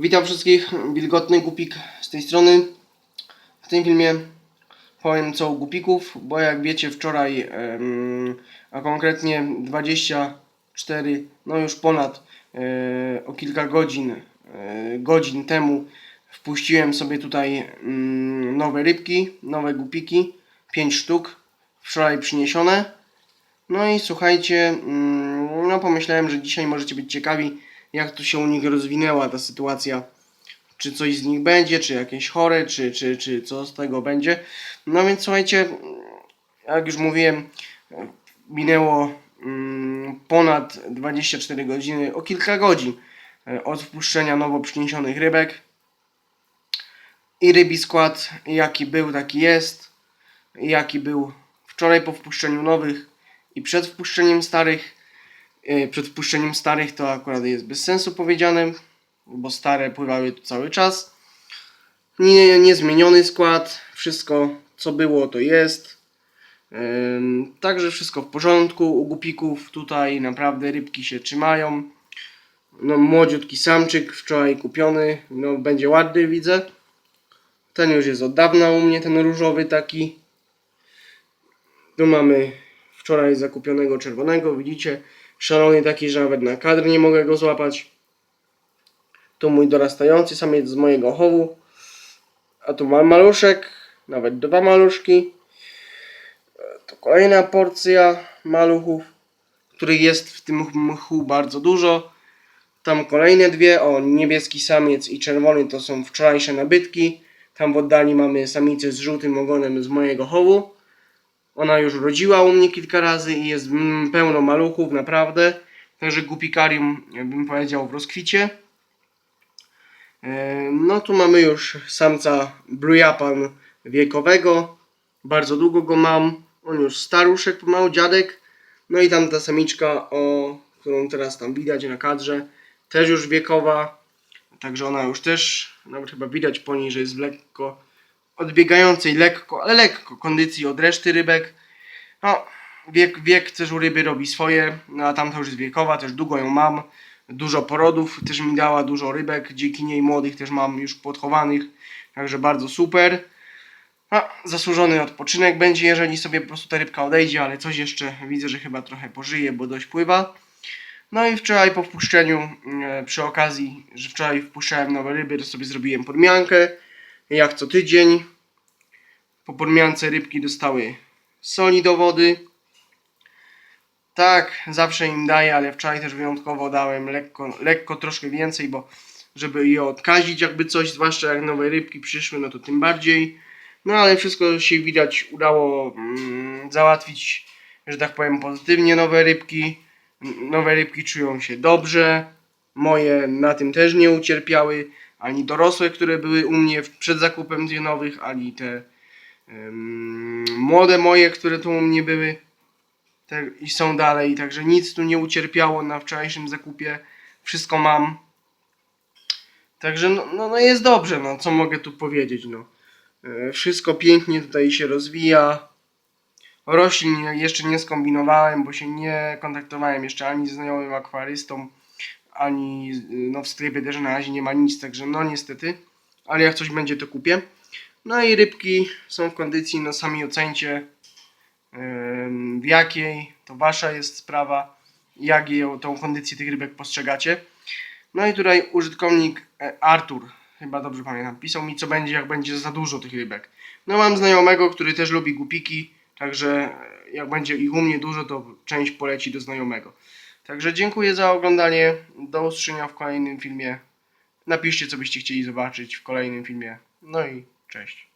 Witam wszystkich, wilgotny głupik z tej strony. W tym filmie powiem co u głupików, bo jak wiecie wczoraj, a konkretnie 24, no już ponad e, o kilka godzin, e, godzin temu wpuściłem sobie tutaj mm, nowe rybki, nowe głupiki, 5 sztuk, wczoraj przyniesione. No i słuchajcie, mm, no pomyślałem, że dzisiaj możecie być ciekawi, jak to się u nich rozwinęła ta sytuacja. Czy coś z nich będzie, czy jakieś chore, czy, czy, czy co z tego będzie. No więc słuchajcie, jak już mówiłem, minęło mm, ponad 24 godziny, o kilka godzin e, od wpuszczenia nowo przyniesionych rybek. I rybi skład, jaki był, taki jest. Jaki był wczoraj po wpuszczeniu nowych i przed wpuszczeniem starych. E, Przed wpuszczeniem starych to akurat jest bez sensu powiedziane, bo stare pływały tu cały czas. Nie, niezmieniony skład, wszystko co było to jest. Także wszystko w porządku. U gupików tutaj naprawdę rybki się trzymają. No, młodziutki samczyk wczoraj kupiony. No, będzie ładny, widzę. Ten już jest od dawna u mnie, ten różowy taki. Tu mamy wczoraj zakupionego czerwonego, widzicie? Szalony taki, że nawet na kadr nie mogę go złapać. Tu mój dorastający samiec z mojego chowu. A tu mam maluszek, nawet dwa maluszki. To kolejna porcja maluchów, których jest w tym mchu bardzo dużo. Tam kolejne dwie, o niebieski samiec i czerwony to są wczorajsze nabytki. Tam w oddali mamy samicę z żółtym ogonem z mojego chowu. Ona już rodziła u mnie kilka razy i jest pełno maluchów, naprawdę. Także głupikarium, bym powiedział, w rozkwicie. E, No tu mamy już samca Blue Japan wiekowego. Bardzo długo go mam. On już staruszek, pomału dziadek. No i tam ta samiczka, o, którą teraz tam widać na kadrze, też już wiekowa. Także ona już też, nawet chyba widać po niej, że jest lekko odbiegającej, lekko, ale lekko kondycji od reszty rybek. No, wiek, wiek też u ryby robi swoje, no a tamta już jest wiekowa, też długo ją mam. Dużo porodów też mi dała, dużo rybek, dzięki niej młodych też mam już podchowanych, także bardzo super. No, zasłużony odpoczynek będzie, jeżeli sobie po prostu ta rybka odejdzie, ale coś jeszcze widzę, że chyba trochę pożyje, bo dość pływa. No i wczoraj po wpuszczeniu, e, przy okazji, że wczoraj wpuszczałem nowe ryby, to sobie zrobiłem podmiankę, jak co tydzień. Po podmiance rybki dostały soli do wody. Tak, zawsze im daję, ale wczoraj też wyjątkowo dałem lekko, lekko troszkę więcej, bo żeby je odkazić jakby coś, zwłaszcza jak nowe rybki przyszły, no to tym bardziej. No ale wszystko się widać udało mm, załatwić, że tak powiem, pozytywnie nowe rybki. Nowe rybki czują się dobrze. Moje na tym też nie ucierpiały. Ani dorosłe, które były u mnie przed zakupem nowych, ani te młode moje, które tu u mnie były te, i są dalej. Także nic tu nie ucierpiało na wczorajszym zakupie. Wszystko mam. Także no, no, no jest dobrze, no co mogę tu powiedzieć, no. E, Wszystko pięknie tutaj się rozwija. Roślin jeszcze nie skombinowałem, bo się nie kontaktowałem jeszcze ani z znajomym akwarystą, ani no w sklepie też na razie nie ma nic, także no niestety. Ale jak coś będzie to kupię. No i rybki są w kondycji, no sami ocencie w jakiej, to wasza jest sprawa, jak ją, tą kondycję tych rybek postrzegacie. No i tutaj użytkownik e, Artur, chyba dobrze pamiętam, pisał mi co będzie jak będzie za dużo tych rybek. No mam znajomego, który też lubi głupiki, także e, jak będzie ich u mnie dużo, to część poleci do znajomego. Także dziękuję za oglądanie, do usłyszenia w kolejnym filmie. Napiszcie co byście chcieli zobaczyć w kolejnym filmie. No i cześć.